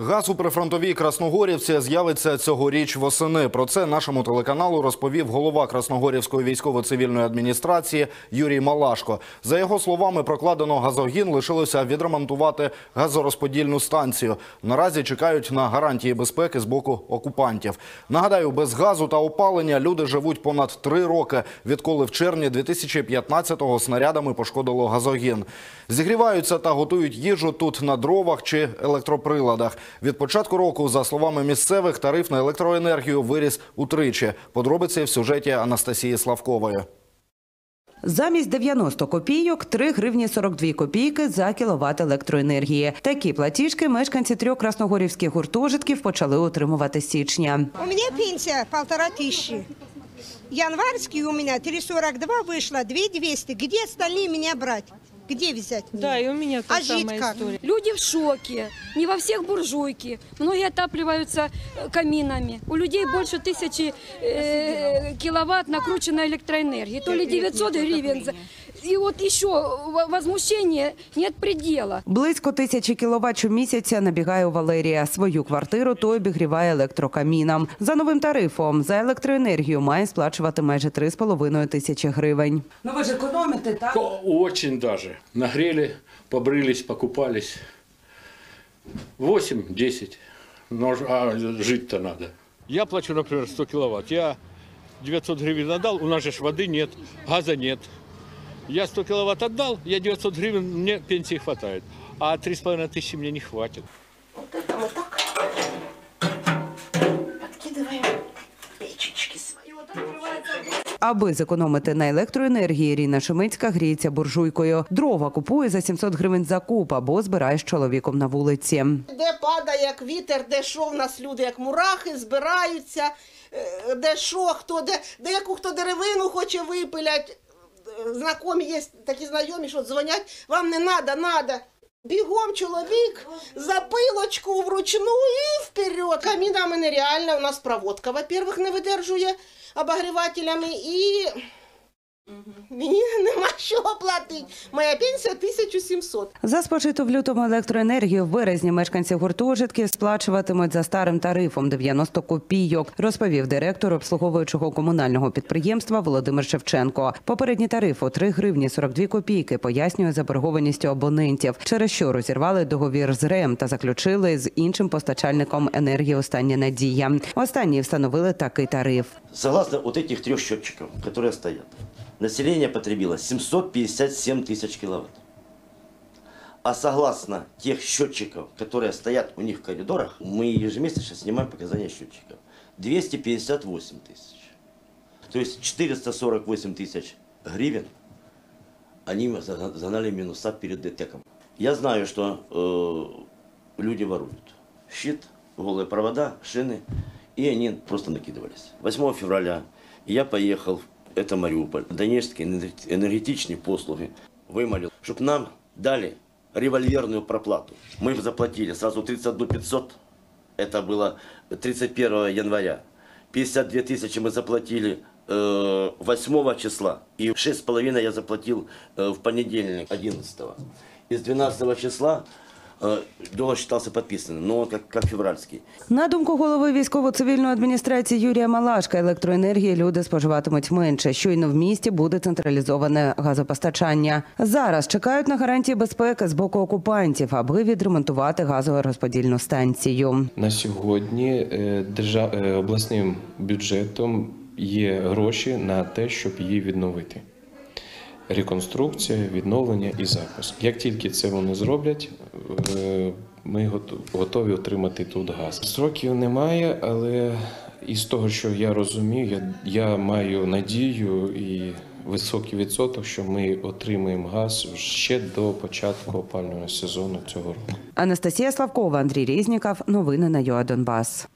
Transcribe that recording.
Газ у прифронтовій Красногорівці з'явиться цьогоріч восени. Про це нашому телеканалу розповів голова Красногорівської військово-цивільної адміністрації Юрій Малашко. За його словами, прокладено газогін лишилося відремонтувати газорозподільну станцію. Наразі чекають на гарантії безпеки з боку окупантів. Нагадаю, без газу та опалення люди живуть понад три роки, відколи в червні 2015-го снарядами пошкодило газогін. Зігріваються та готують їжу тут на дровах чи електроприладах. Від початку року, за словами місцевих, тариф на електроенергію виріс утричі. Подробиці в сюжеті Анастасії Славкової. Замість 90 копійок – 3 гривні 42 копійки за кіловат електроенергії. Такі платіжки мешканці трьох красногорівських гуртожитків почали отримувати з січня. У меня пенсия полтора тысячи. Январский у меня 3,42 вышло, 2,200. Где остальные меня брать? Где взять? Да, и у меня та А жить самая как? история. Люди в шоке. Не во всех буржуйки. Многие отапливаются э, каминами. У людей больше тысячи э, киловатт накрученной электроэнергии. То ли 900 гривен. за- И вот еще в- возмущение нет предела. Близько тисячі кіловат щомісяця набігає у Валерія. Свою квартиру той обігріває електрокаміном. За новим тарифом за електроенергію має сплачувати майже 3,5 тисячі гривень. Ну ви ж економите, так? О, Очень даже. Нагрели, побрылись, покупались. 8-10. А жить-то надо. Я плачу, например, 100 киловатт. Я 900 гривен отдал, у нас же ж воды нет, газа нет. Я 100 киловатт отдал, я 900 гривен, мне пенсии хватает. А 3,5 тысячи мне не хватит. Аби зекономити на електроенергії, Ірина Шемицька гріється буржуйкою. Дрова купує за 700 гривень за куб або збирає з чоловіком на вулиці. Де падає як вітер, де що в нас люди, як мурахи, збираються, е, де що, хто, де, де яку хто деревину хоче випилять. Знайомі є такі знайомі, що дзвонять, вам не треба, треба. Бігом чоловік за пилочку вручну і вперед. Камінами нереально, у нас проводка, во-первых, не видержує обогрівателями і мені нема що платити. Моя пенсія 1700. За спожиту в лютому електроенергію в березні мешканці гуртожитків сплачуватимуть за старим тарифом 90 копійок, розповів директор обслуговуючого комунального підприємства Володимир Шевченко. Попередній тариф у 3 гривні 42 копійки пояснює заборгованістю абонентів, через що розірвали договір з РЕМ та заключили з іншим постачальником енергії «Остання надія». Останні встановили такий тариф. Согласно вот этих трех счетчиков, которые стоят, население потребило 757 тысяч киловатт. А согласно тех счетчиков, которые стоят у них в коридорах, мы ежемесячно снимаем показания счетчиков. 258 тысяч. То есть 448 тысяч гривен они за- загнали минуса перед ДТЭКом. Я знаю, что э, люди воруют. Щит, голые провода, шины, и они просто накидывались. 8 февраля я поехал, Мариуполь, Донецкие энерги- энергетичные послуги, вымолил, чтобы нам дали револьверную проплату. Мы заплатили сразу 31 500, это было 31 января. 52 тысячи мы заплатили э, 8 числа. И 6,5 я заплатил э, в понедельник, 11 Из 12 числа э, доллар считался подписанным, но он как, как февральский. На думку голови військово-цивільної адміністрації Юрія Малашка, електроенергії люди споживатимуть менше. Щойно в місті буде централізоване газопостачання. Зараз чекають на гарантії безпеки з боку окупантів, аби відремонтувати газорозподільну станцію. На сьогодні е, держа... е, обласним бюджетом є гроші на те, щоб її відновити. Реконструкція, відновлення і запуск. Як тільки це вони зроблять, е, ми готові отримати тут газ. Строків немає, але із того, що я розумію, я, я маю надію і високий відсоток, що ми отримаємо газ ще до початку опалювального сезону цього року. Анастасія Славкова, Андрій Різніков. Новини на ЮА Донбас.